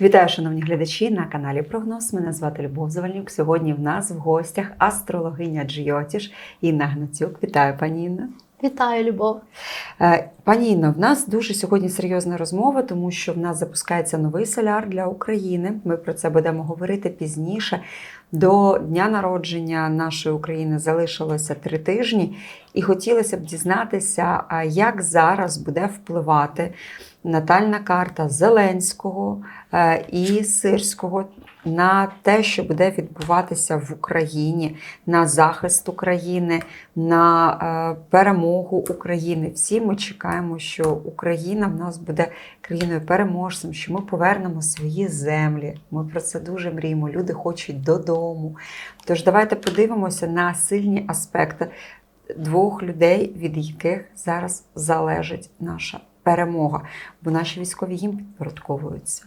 Вітаю, шановні глядачі на каналі Прогноз. Мене звати Любов Завальнюк. Сьогодні в нас в гостях астрологиня Джйотіш Інна Гнатюк. Вітаю, пані Інна. Вітаю, Любов. Е, Пані Інно, в нас дуже сьогодні серйозна розмова, тому що в нас запускається новий соляр для України. Ми про це будемо говорити пізніше. До дня народження нашої України залишилося три тижні, і хотілося б дізнатися, як зараз буде впливати натальна карта Зеленського і Сирського на те, що буде відбуватися в Україні, на захист України, на е, перемогу України. Всі ми чекаємо, що Україна в нас буде країною переможцем, що ми повернемо свої землі. Ми про це дуже мріємо. Люди хочуть додому. Тож давайте подивимося на сильні аспекти двох людей, від яких зараз залежить наша перемога, бо наші військові їм підпорядковуються.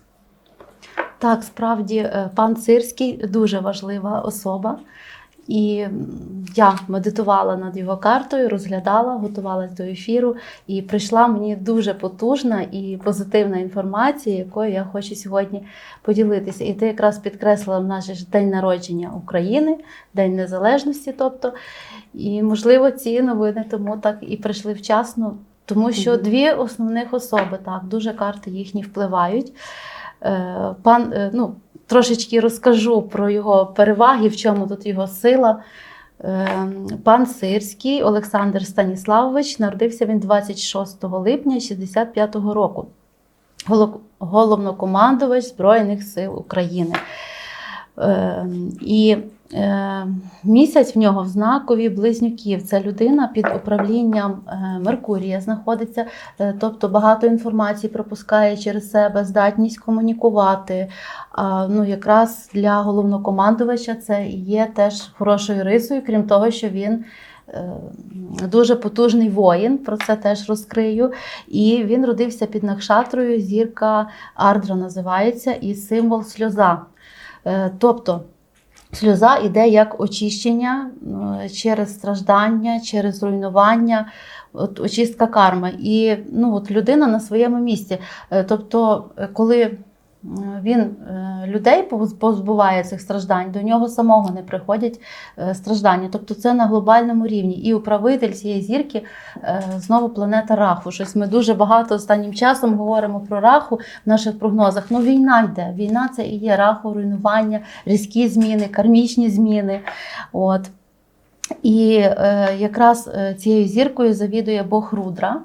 Так, справді, е, пан Сирський дуже важлива особа. І я медитувала над його картою, розглядала, готувалась до ефіру, і прийшла мені дуже потужна і позитивна інформація, якою я хочу сьогодні поділитися. І ти якраз підкреслила наш день народження України, День Незалежності. Тобто, і можливо, ці новини тому так і прийшли вчасно, тому що дві основних особи так дуже карти їхні впливають. Е, Пан, е, ну, трошечки розкажу про його переваги, в чому тут його сила. Е, Пан Сирський Олександр Станіславович народився він 26 липня 65-го року. Головнокомандувач Збройних сил України. І місяць в нього в знакові близнюків. Це людина під управлінням е, Меркурія знаходиться, Е, тобто багато інформації пропускає через себе, здатність комунікувати. Ну, якраз для головнокомандувача це є теж хорошою рисою, крім того, що він. е, Дуже потужний воїн, про це теж розкрию. І він родився під Накшатрою, зірка Ардра називається, і символ сльоза. Е, Тобто сльоза йде як очищення е, через страждання, через руйнування, от, очистка карми. І ну, от людина на своєму місці. Е, Тобто, е, коли він е, людей позбуває цих страждань, до нього самого не приходять е, страждання. Тобто це на глобальному рівні. І управитель цієї зірки е, знову планета Раху. Щось ми дуже багато останнім часом говоримо про Раху в наших прогнозах. Ну, війна йде. Війна це і є раху, руйнування, різкі зміни, кармічні зміни. От. І е, якраз цією зіркою завідує Бог Рудра,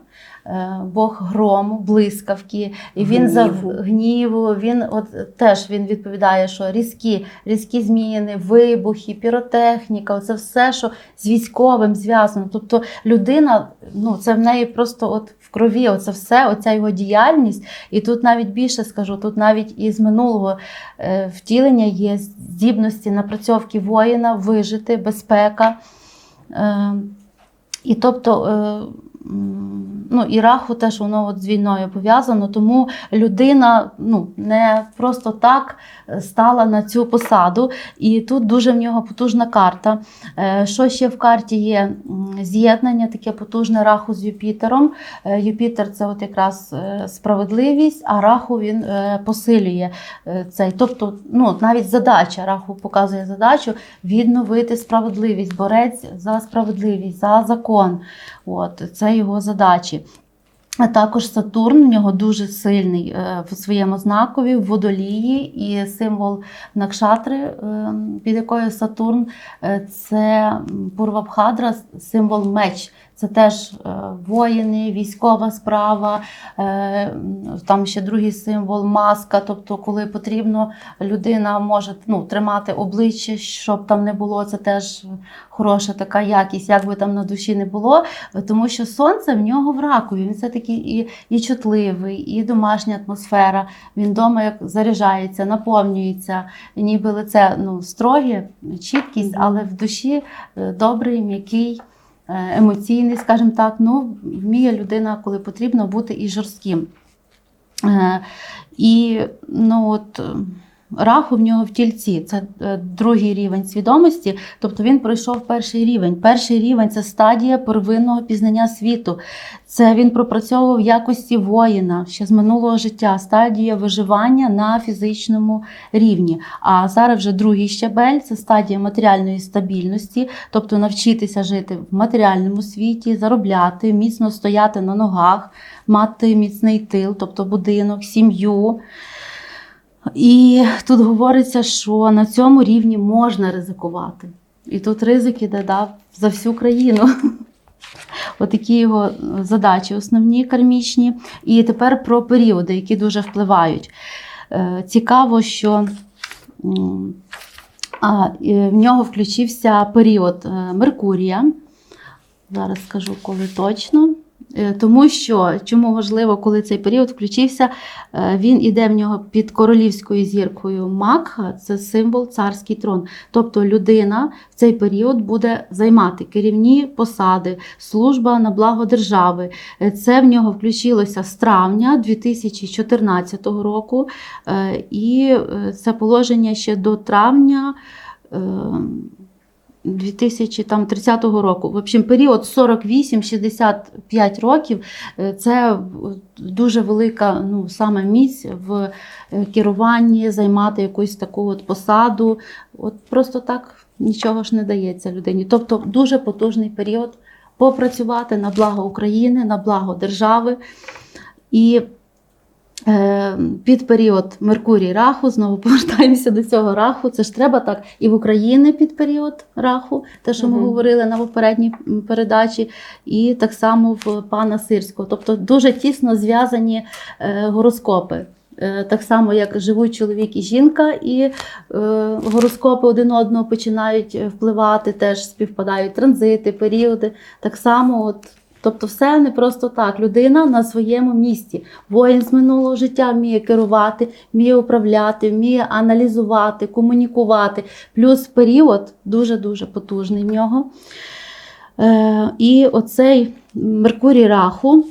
Бог грому, блискавки, і він за Гніву. Він от теж він відповідає, що різкі, різкі зміни, вибухи, піротехніка, це все, що з військовим зв'язано. Тобто людина, ну це в неї просто от в крові, оце все, оця його діяльність. І тут навіть більше скажу, тут навіть із минулого е, втілення є здібності напрацьовки воїна, вижити, безпека. Е, І тобто, е, ну, і раху теж воно от з війною пов'язано, тому людина ну, не просто так стала на цю посаду. І тут дуже в нього потужна карта. Е, Що ще в карті є? З'єднання таке потужне раху з Юпітером. Е, Юпітер це от якраз е, справедливість, а раху він посилює цей. Тобто, ну, навіть задача, раху показує задачу відновити справедливість, борець за справедливість, за закон. От, це його задачі. А також Сатурн у нього дуже сильний е, в своєму знакові, в водолії, і символ Накшатри, е, під якою Сатурн е, це Пурвабхадра, символ меч. Це теж е, воїни, військова справа, е, там ще другий символ маска. Тобто, коли потрібно, людина може ну, тримати обличчя, щоб там не було. Це теж хороша така якість, як би там на душі не було. Тому що сонце в нього в ракові. Він все таки і, і чутливий, і домашня атмосфера. Він вдома як заряджається, наповнюється, ніби лице ну, строге, чіткість, але в душі е, добрий, м'який. Е, Емоційний, скажімо так, ну вміє людина, коли потрібно, бути і жорстким. Е, І ну от, раху в нього в тільці. Це е, другий рівень свідомості. Тобто він пройшов перший рівень. Перший рівень це стадія первинного пізнання світу. Це він пропрацьовував в якості воїна ще з минулого життя, стадія виживання на фізичному рівні. А зараз вже другий щабель це стадія матеріальної стабільності, тобто навчитися жити в матеріальному світі, заробляти, міцно стояти на ногах, мати міцний тил, тобто будинок, сім'ю. І тут говориться, що на цьому рівні можна ризикувати. І тут ризик іде да, за всю країну. Отакі його задачі основні кармічні. І тепер про періоди, які дуже впливають. Е, Цікаво, що в нього включився період е, Меркурія. Зараз скажу, коли точно. Е, Тому що чому важливо, коли цей період включився, е, він іде в нього під королівською зіркою Макха, це символ царський трон. Тобто людина в цей період буде займати керівні посади, служба на благо держави. Е, Це в нього включилося з травня 2014 року, і це положення ще до травня. Е, 2030 року. В общем, період 48-65 років е, це дуже велика ну, саме місць в е, керуванні, займати якусь таку от посаду. От просто так нічого ж не дається людині. Тобто дуже потужний період попрацювати на благо України, на благо держави. І Е, Під період Меркурій раху, знову повертаємося до цього раху. Це ж треба так і в Україні під період раху, те, що ми Мгм. говорили на попередній передачі, і так само в пана Сирського. Тобто дуже тісно зв'язані е, гороскопи. Е, Так само, як живуть чоловік і жінка, і е, гороскопи один одного починають е, впливати, теж співпадають транзити, періоди. Так само, от, тобто, все не просто так. Людина на своєму місці. Воїн з минулого життя вміє керувати, вміє управляти, вміє аналізувати, комунікувати. Плюс період дуже-дуже потужний в нього. Е, і оцей Меркурій Раху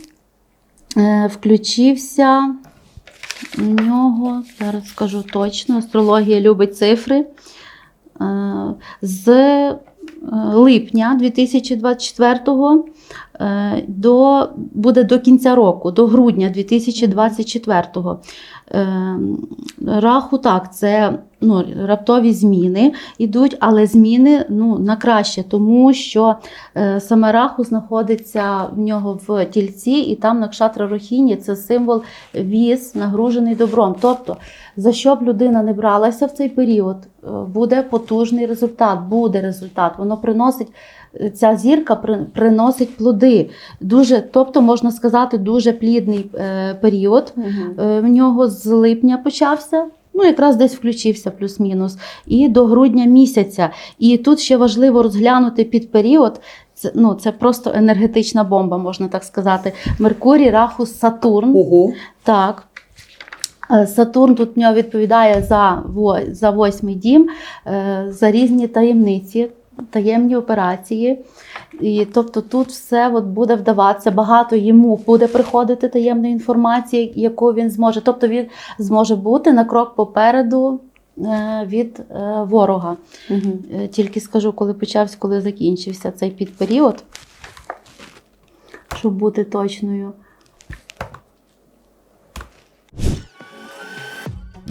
е, включився у нього, зараз скажу точно, астрологія любить цифри. Е, з е, липня 2024 е, до, буде до кінця року, до грудня 2024. Е, Раху так, це ну, раптові зміни йдуть, але зміни ну, на краще, тому що е, саме раху знаходиться в нього в тільці, і там на кшатра Рохіні це символ віз, нагружений добром. Тобто, за що б людина не бралася в цей період, е, буде потужний результат, буде результат. Воно приносить. Ця зірка приносить плоди. Дуже, тобто, можна сказати, дуже плідний е, період. Е, В нього з липня почався. Ну, якраз десь включився плюс-мінус, і до грудня місяця. І тут ще важливо розглянути під період. Це, ну, це просто енергетична бомба, можна так сказати. Меркурій, Рахус, Сатурн. Ого. Так. Е, Сатурн тут в нього відповідає за, за восьмий дім, за різні таємниці, таємні операції. І тобто тут все от буде вдаватися, багато йому буде приходити таємної інформації, яку він зможе. Тобто він зможе бути на крок попереду е, від е, ворога. Угу. Тільки скажу, коли почався, коли закінчився цей підперіод, щоб бути точною.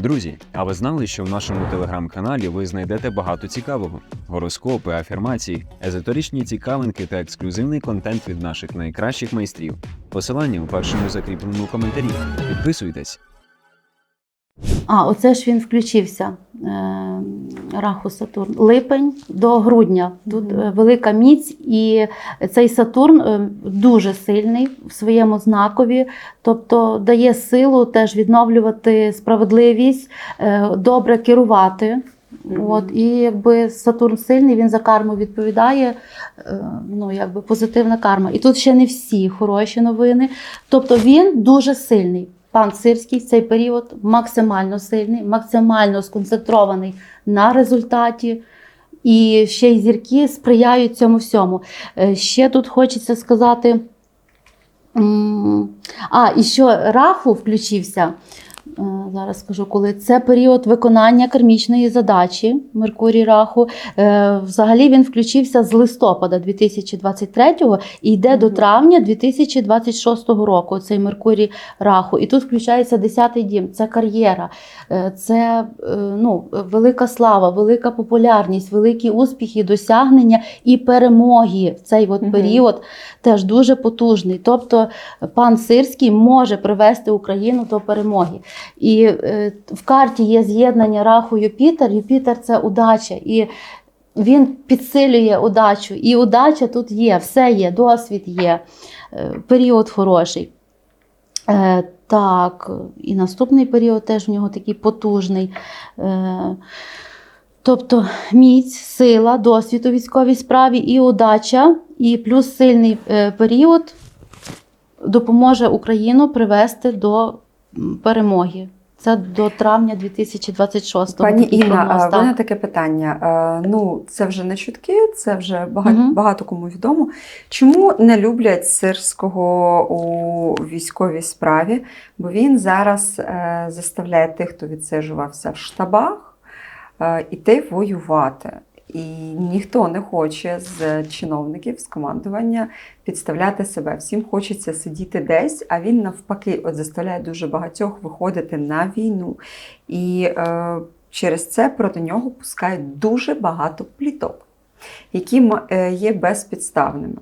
Друзі, а ви знали, що в нашому телеграм-каналі ви знайдете багато цікавого: гороскопи, афірмації, езоторичні цікавинки та ексклюзивний контент від наших найкращих майстрів. Посилання у першому закріпленому коментарі. Підписуйтесь. А, оце ж він включився. Е, Раху Сатурн. Липень до грудня. Тут е, велика міць, і цей Сатурн е, дуже сильний в своєму знакові, тобто дає силу теж відновлювати справедливість, добре керувати. От, і якби Сатурн сильний, він за карму відповідає, ну, якби позитивна карма. І тут ще не всі хороші новини. Тобто він дуже сильний. Пан Сирський в цей період максимально сильний, максимально сконцентрований на результаті. І ще й зірки сприяють цьому всьому. Е, Ще тут хочеться сказати. А, і що Раху включився. Зараз скажу, коли це період виконання кармічної задачі Меркурій Раху. Е, Взагалі він включився з листопада 2023 і йде до травня 2026 року. Цей Меркурій Раху. І тут включається 10-й дім. Це кар'єра, е, це е, ну, велика слава, велика популярність, великі успіхи, досягнення і перемоги в цей от Мгм. період теж дуже потужний. Тобто пан Сирський може привести Україну до перемоги. І е, в карті є з'єднання Раху Юпітер. Юпітер це удача. І він підсилює удачу. І удача тут є, все є, досвід є, е, період хороший. Е, так, і наступний період теж в нього такий потужний. Тобто міць, сила, досвід у військовій справі і удача, і плюс сильний період допоможе Україну привести до перемоги. Це до травня 2026 Пані такий Інна, в мене таке питання. Е, Ну, це вже не чутки, це вже багато, угу. багато кому відомо. Чому не люблять сирського у військовій справі? Бо він зараз е, заставляє тих, хто відсиджувався в штабах, е, іти воювати. І ніхто не хоче з чиновників, з командування підставляти себе. Всім хочеться сидіти десь, а він навпаки от заставляє дуже багатьох виходити на війну. І е, через це проти нього пускають дуже багато пліток, які е, є безпідставними.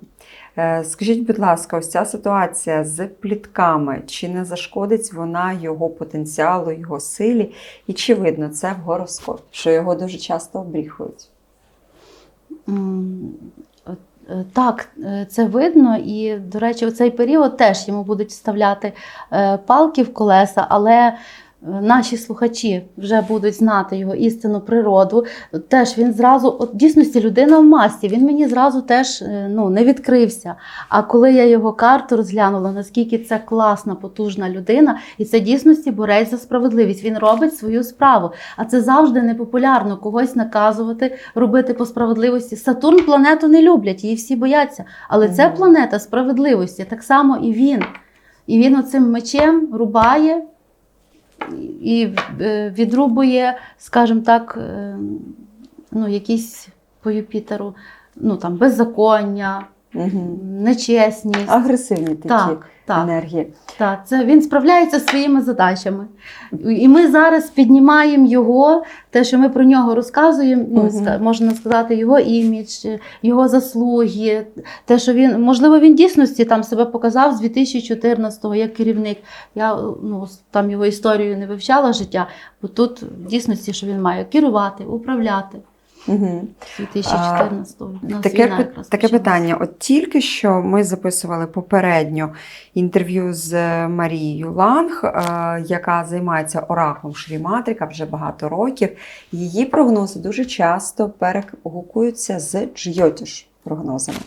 Е, Скажіть, будь ласка, ось ця ситуація з плітками, чи не зашкодить вона його потенціалу, його силі? І чи видно це в гороскопі, що його дуже часто обріхують? Е, Так, е, це видно, і, до речі, у цей період теж йому будуть вставляти е, палки в колеса, але наші слухачі вже будуть знати його істинну природу. Теж він зразу, от в дійсності людина в масці, він мені зразу теж е, ну, не відкрився. А коли я його карту розглянула, наскільки це класна, потужна людина, і це дійсності борець за справедливість. Він робить свою справу. А це завжди непопулярно когось наказувати, робити по справедливості. Сатурн планету не люблять, її всі бояться. Але це планета справедливості, так само і він. І він оцим мечем рубає і е, відрубує, скажімо так, е, ну, якісь по Юпітеру, ну там беззаконня, Угу. нечесність. Агресивні такі Так, так. енергії. Так, це він справляється зі своїми задачами. І ми зараз піднімаємо його, те, що ми про нього розказуємо, ну, Мгм. можна сказати, його імідж, його заслуги, те, що він, можливо, він дійсності там себе показав з 2014-го як керівник. Я ну, там його історію не вивчала життя, бо тут в дійсності, що він має керувати, управляти Угу. з 2014-го. Таке, таке питання. От тільки що ми записували попередньо інтерв'ю з Марією Ланг, е, яка займається ораком Шріматрика вже багато років. Її прогнози дуже часто перегукуються з Джйотіш прогнозами.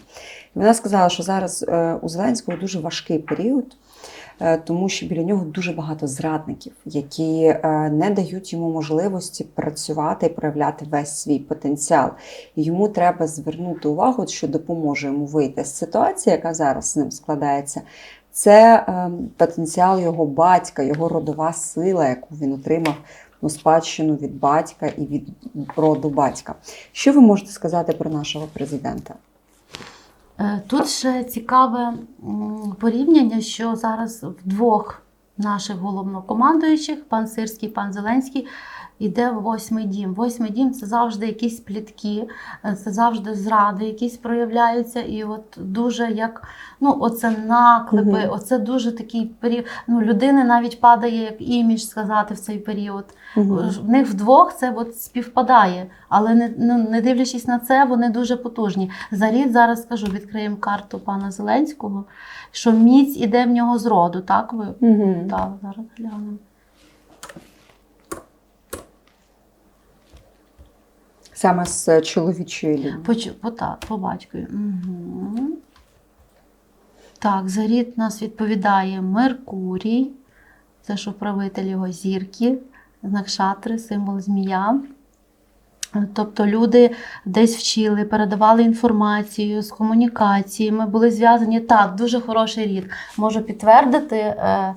Вона сказала, що зараз е, у Зеленського дуже важкий період. Е, Тому що біля нього дуже багато зрадників, які е, не дають йому можливості працювати і проявляти весь свій потенціал. Йому треба звернути увагу, що допоможе йому вийти з ситуації, яка зараз з ним складається. Це е, потенціал його батька, його родова сила, яку він отримав у спадщину від батька і від роду батька. Що ви можете сказати про нашого президента? Е, Тут ще цікаве порівняння, що зараз вдвох наших головнокомандуючих, пан Сирський, пан Зеленський, іде в восьмий дім. Восьмий дім це завжди якісь плітки, е, це завжди зради, якісь проявляються. І от дуже як ну, оце наклепи, Мгм. оце дуже такий період. Ну, людини навіть падає як імідж сказати в цей період. В них вдвох це от співпадає, але не, ну, не дивлячись на це, вони дуже потужні. За рід зараз скажу, відкриємо карту пана Зеленського, що міць іде в нього з роду, так ви? Угу. Так, зараз глянемо. Саме з чоловічої лінії. По, по, та- по батькові. Угу. Так, за рід нас відповідає Меркурій, це що правитель його зірки, знак шатри, символ змія. Тобто люди десь вчили, передавали інформацію з комунікаціями, були зв'язані так, дуже хороший рід. Можу підтвердити е, е,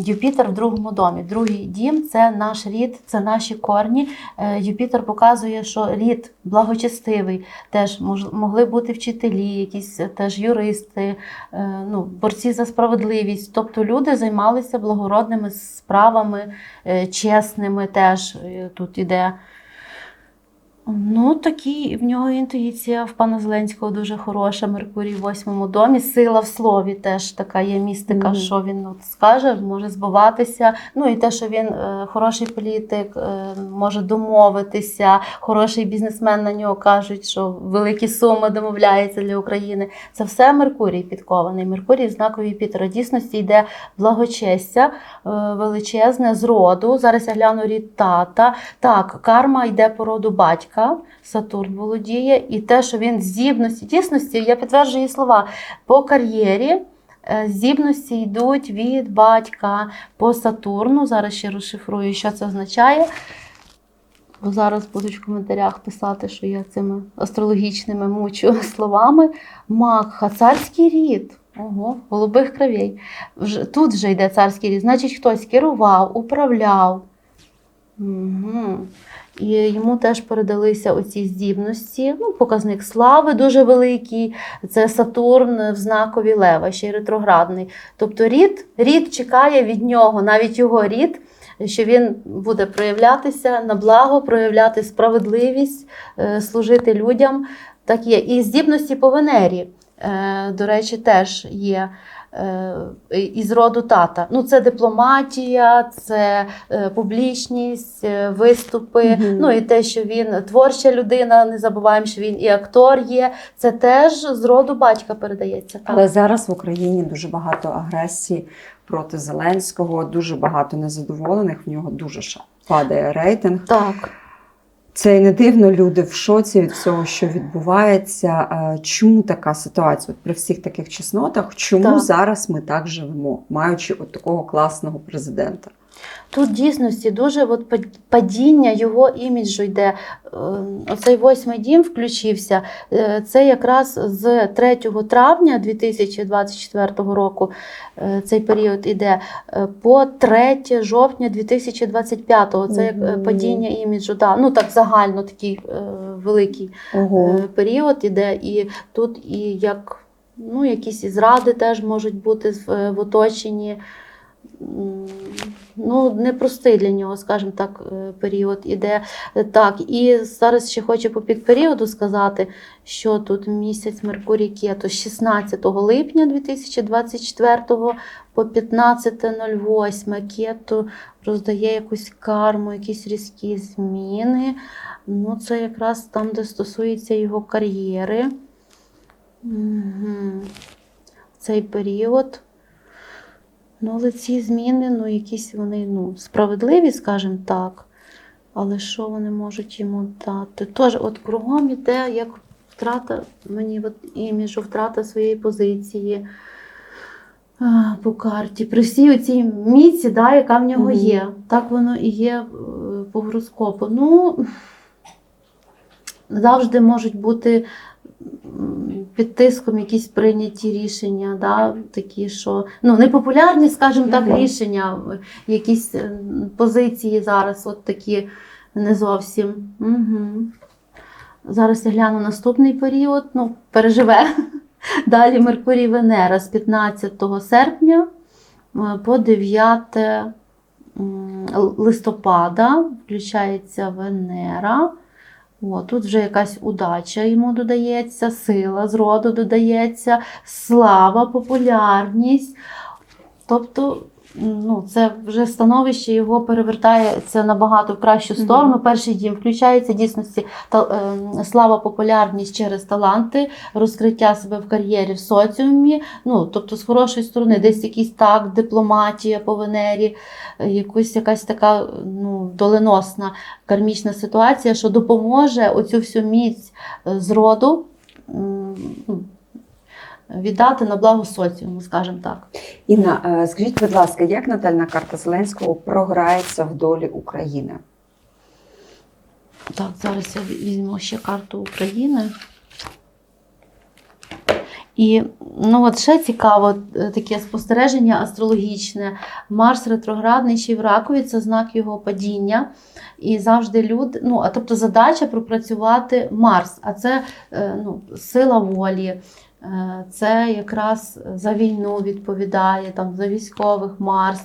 Юпітер в другому домі. Другий дім це наш рід, це наші корні. Е, Юпітер показує, що рід благочестивий, теж могли бути вчителі, якісь теж юристи, е, ну, борці за справедливість. Тобто люди займалися благородними справами, е, чесними теж тут іде. Ну, такі в нього інтуїція в пана Зеленського дуже хороша. Меркурій в восьмому домі. Сила в слові теж така є містика, Мгм. що він от скаже, може збиватися. Ну і те, що він е, хороший політик, е, може домовитися, хороший бізнесмен на нього кажуть, що великі суми домовляється для України. Це все Меркурій підкований. Меркурій в знаковій Пітера. Дійсності йде благочестя е, величезне з роду. Зараз я гляну рід тата. Так, карма йде по роду батька, Сатурн володіє, і те, що він здібності, дійсності, я підтверджую її слова, по кар'єрі. е, Здібності йдуть від батька по Сатурну. Зараз ще розшифрую, що це означає. Бо зараз будуть в коментарях писати, що я цими астрологічними мучу словами. Макха, царський рід. Ого, голубих кровей. Тут вже йде царський рід. Значить, хтось керував, управляв. Угу. І йому теж передалися оці здібності. Ну, показник слави дуже великий. Це Сатурн в знакові Лева, ще й ретроградний. Тобто рід, рід чекає від нього, навіть його рід, що він буде проявлятися на благо, проявляти справедливість, е, служити людям. Так є. І здібності по Венері, е, до речі, теж є. Е, Із роду тата. Ну, це дипломатія, це е, публічність, е, виступи. Мгм. Ну і те, що він творча людина, не забуваємо, що він і актор є. Це теж з роду батька передається. Так. Але зараз в Україні дуже багато агресії проти Зеленського, дуже багато незадоволених. В нього дуже падає рейтинг. так. Це і не дивно, люди в шоці від всього, що відбувається. Чому така ситуація? От при всіх таких чеснотах, чому Так. зараз ми так живемо, маючи от такого класного президента? Тут дійсності дуже от падіння його іміджу йде. Е, Оцей восьмий дім включився. Е, Це якраз з 3 травня 2024 року е, цей період іде по 3 жовтня 2025. Це як е, Мгм. падіння іміджу. Да. Ну так загально такий великий е, період іде. І тут і як ну, якісь і зради теж можуть бути в, в оточенні. Ну, непростий для нього, скажімо так, е, період іде. Так, і зараз ще хочу по підперіоду сказати, що тут місяць Меркурій Кето з 16 липня 2024 по 15.08 Кето роздає якусь карму, якісь різкі зміни. Ну, це якраз там, де стосується його кар'єри. Угу. Цей період. Ну, але ці зміни, ну, якісь вони ну, справедливі, скажімо так. Але що вони можуть йому дати? Тож, от кругом іде як втрата мені от іміжу, втрата своєї позиції а, по карті. При всій цій міці, да, яка в нього є. Так воно і є е, по гороскопу. Ну, завжди можуть бути під тиском якісь прийняті рішення, да, такі, що ну, непопулярні, скажімо так, рішення, якісь е, позиції зараз, от такі не зовсім. Угу. Зараз я гляну наступний період, ну, переживе. Далі Меркурій Венера з 15 серпня е, по 9 листопада включається Венера. О, тут вже якась удача йому додається, сила з роду додається, слава, популярність. Тобто, ну, це вже становище його перевертається набагато в кращу сторону. Перший дім включається дійсності та, е, слава, популярність через таланти, розкриття себе в кар'єрі в соціумі. Ну, тобто, з хорошої сторони, десь якийсь так, дипломатія по Венері, якусь якась така ну, доленосна кармічна ситуація, що допоможе оцю всю міць е, з роду м, ну, віддати на благо соціуму, скажімо так. Інна, е, скажіть, будь ласка, як натальна карта Зеленського програється в долі України? Так, зараз я візьму ще карту України. І ну от ще цікаво е, таке спостереження астрологічне. Марс ретроградний ще й в ракові це знак його падіння. І завжди люди, ну а тобто задача пропрацювати Марс, а це е, ну, сила волі. Е, Це якраз за війну відповідає, там, за військових Марс.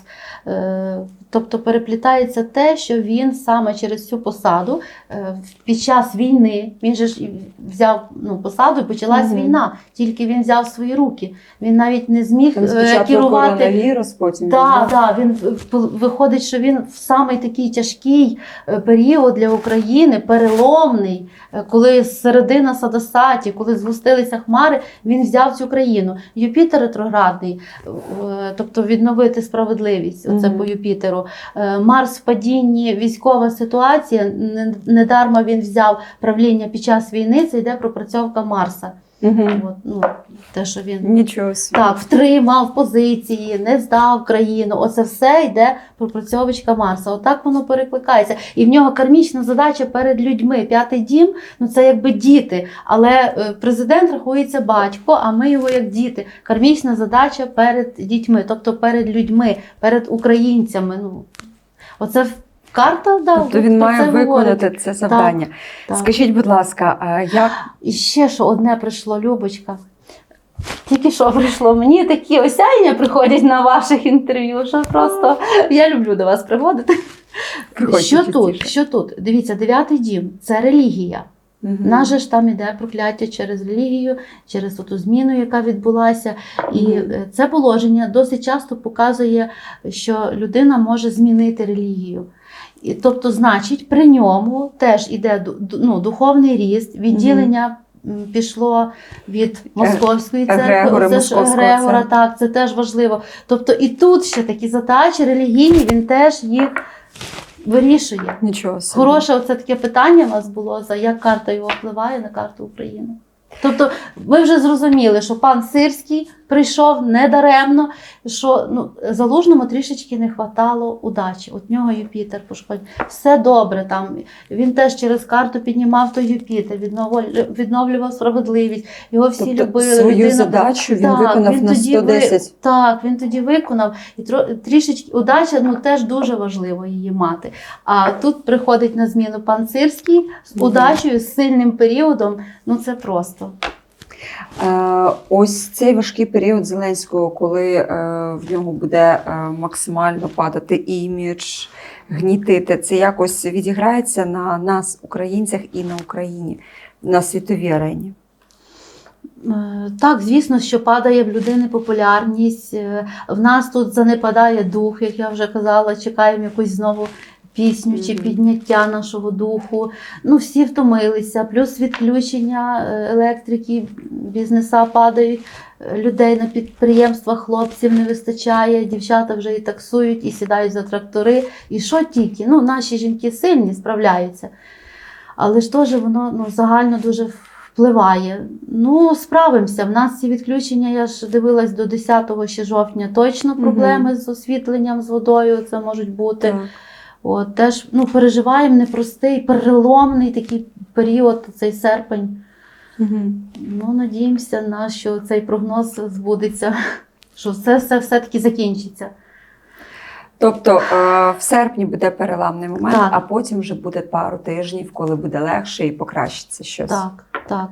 Е, Тобто переплітається те, що він саме через цю посаду е, під час війни, він же ж взяв ну, посаду і почалась Мгм. війна. Тільки він взяв свої руки. Він навіть не зміг спочатку керувати. коронавірус, потім війна. так, він виходить, що він в самий такий тяжкий період для України, переломний, коли середина Садосаті, коли згустилися хмари, він взяв цю країну. Юпітер ретроградний, е, тобто відновити справедливість. Оце Мгм. по Юпітеру. Е, Марс в падінні, військова ситуація. Недарма він взяв правління під час війни. Це йде пропрацьовка Марса. Мгм. От, ну, те, що він Нічого собі. так, втримав позиції, не здав країну. Оце все йде пропрацьовочка Марса. Отак воно перекликається. І в нього кармічна задача перед людьми. П'ятий дім ну це якби діти. Але е, президент рахується батько, а ми його як діти. Кармічна задача перед дітьми, тобто перед людьми, перед українцями. Ну, оце карта, да, Тобто він має це говорить. виконати це завдання. Так. Скажіть, будь ласка, а як І ще що одне прийшло, Любочка. Тільки що прийшло, мені такі осяяння приходять на ваших інтерв'ю, що просто я люблю до вас приходити. приходьте Що тут? Що тут? Дивіться, дев'ятий дім це релігія. Мгм. Наш же ж там іде прокляття через релігію, через ту зміну, яка відбулася. І е, це положення досить часто показує, що людина може змінити релігію. І, тобто, значить, при ньому теж іде ну, духовний ріст, відділення. Пішло від московської церкви, егрегори оце ж егрегора, це. так, це теж важливо. Тобто і тут ще такі задачі релігійні, він теж їх вирішує. Нічого собі. Хороше оце таке питання у вас було за як карта його впливає на карту України. Тобто, ви вже зрозуміли, що пан Сирський прийшов недаремно, що ну, залужному трішечки не хватало удачі. От нього Юпітер пошкоджений. Все добре там. Він теж через карту піднімав той Юпітер, відновлював, відновлював справедливість. Його всі Тобто любили. свою людина- задачу він Так, виконав він на тоді ви- Так, він тоді виконав. І трішечки удача ну, теж дуже важливо її мати. А тут приходить на зміну пан Сирський з удачею, з сильним періодом. Ну це просто. Е, Ось цей важкий період Зеленського, коли е, в нього буде е, максимально падати імідж, гнітити, це якось відіграється на нас, українцях, і на Україні, на світовій арені. Так, звісно, що падає в людини популярність. В нас тут занепадає дух, як я вже казала, чекаємо якусь знову пісню чи підняття нашого духу. Ну, всі втомилися, плюс відключення е, електрики, бізнеса падають. е, Людей на підприємствах, хлопців не вистачає, дівчата вже і таксують, і сідають за трактори. І що тільки? Ну, наші жінки сильні, справляються. Але ж теж воно ну, загально дуже впливає. Ну, справимося. В нас ці відключення, я ж дивилась до 10 ще жовтня, точно проблеми з освітленням, з водою це можуть бути. Так. От, теж ну, переживаємо непростий, переломний такий період, цей серпень. Мгм. Ну, надіємося, на що цей прогноз збудеться, що все, все все-таки закінчиться. Тобто е, в серпні буде переламний момент, Так. а потім вже буде пару тижнів, коли буде легше і покращиться щось. Так, так.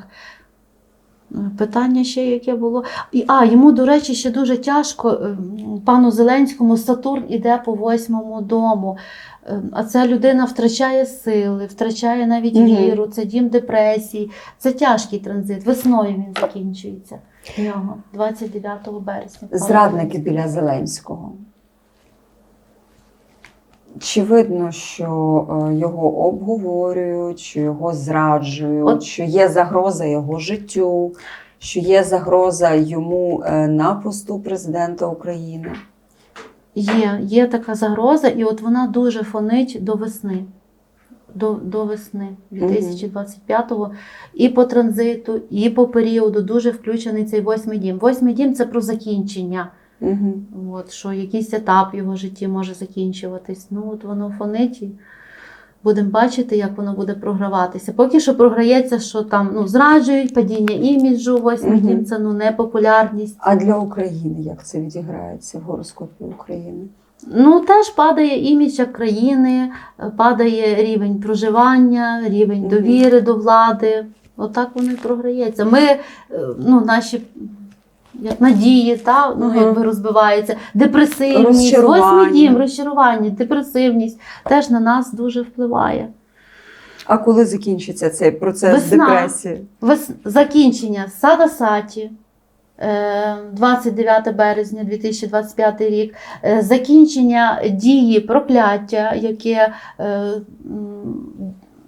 Е, Питання ще яке було. І, а, йому, до речі, ще дуже тяжко. ем, Пану Зеленському Сатурн іде по восьмому дому. Ем, А ця людина втрачає сили, втрачає навіть Мгм. віру, це дім депресії. Це тяжкий транзит. Весною він закінчується. Нього 29 березня. Зрадники біля Зеленського. Чи видно, що е, його обговорюють, що його зраджують, От- що є загроза його життю, що є загроза йому е, на посту президента України? Є, є така загроза, і от вона дуже фонить до весни. До, до весни 2025-го. І по транзиту, і по періоду дуже включений цей восьмий дім. Восьмий дім це про закінчення. Угу. От, що якийсь етап його житті може закінчуватись. Ну, от воно фонить. Будемо бачити, як воно буде програватися. Поки що програється, що там ну, зраджують, падіння іміджу, восьмий дім, це ну, непопулярність. А для України як це відіграється в гороскопі України? Ну, теж падає імідж країни, падає рівень проживання, рівень довіри до влади. Отак воно і програється. Ми, е, ну, наші як надії, та, ну, Мгм. якби розбиваються, депресивність, восьмий дім, розчарування, депресивність теж на нас дуже впливає. А коли закінчиться цей процес Весна. депресії? Вес... Закінчення Сада Саті. е, 29 березня 2025 рік, Е, закінчення дії прокляття, яке е,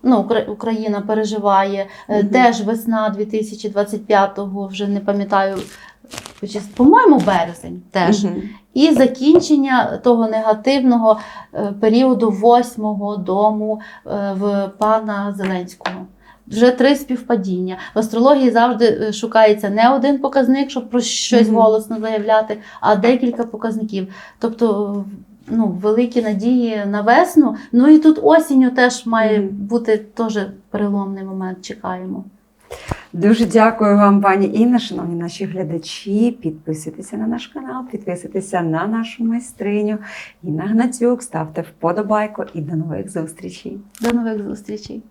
ну, Україна переживає, Мгм. теж весна 2025-го, вже не пам'ятаю, по-моєму, березень теж. Мгм. І закінчення того негативного е, періоду восьмого дому е, в пана Зеленського. Вже три співпадіння. В астрології завжди е, шукається не один показник, щоб про щось голосно заявляти, а декілька показників. Тобто, ну, великі надії на весну. Ну і тут осінню теж має бути теж переломний момент. Чекаємо. Дуже дякую вам, пані Інна, шановні наші глядачі. Підписуйтеся на наш канал, підписуйтеся на нашу майстриню. Інна Гнатюк, ставте вподобайку і до нових зустрічей. До нових зустрічей.